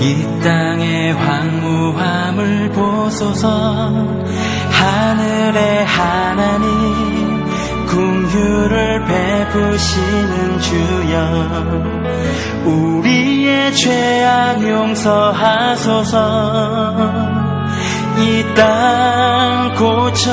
이 땅의 황무함을 보소서. 하늘의 하나님 궁유를 베푸시는 주여. 우리의 죄악 용서하소서. 이 땅 고쳐주소서.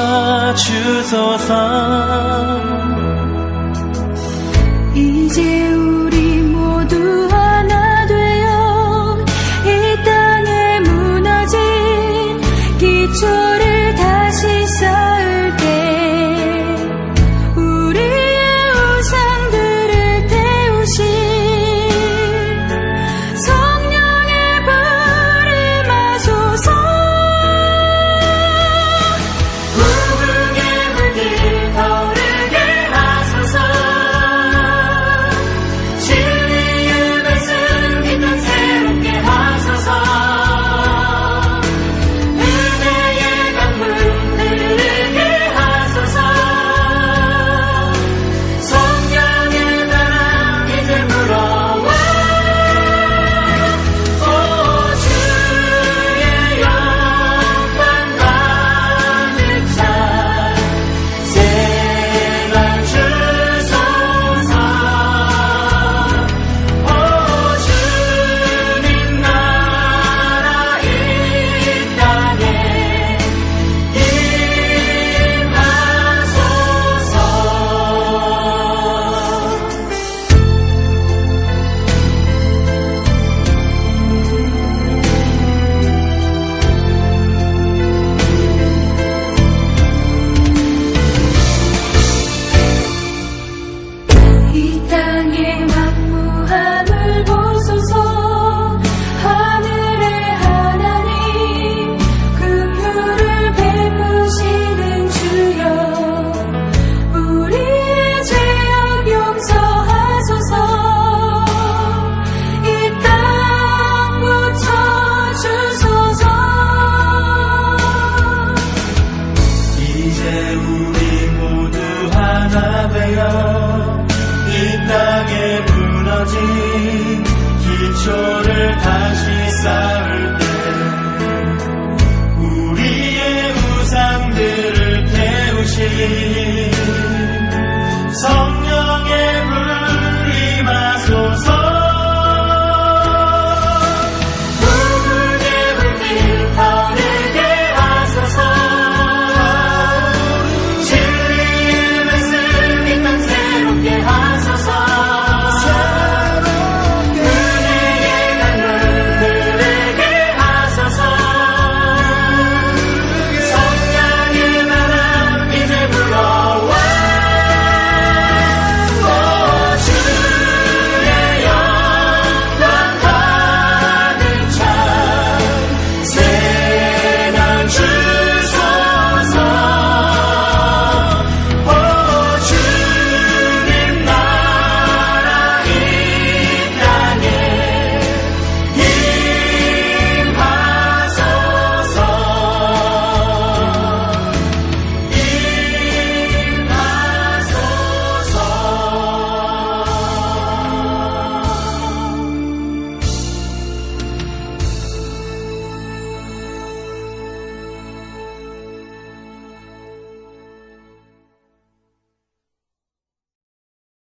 기초를 다시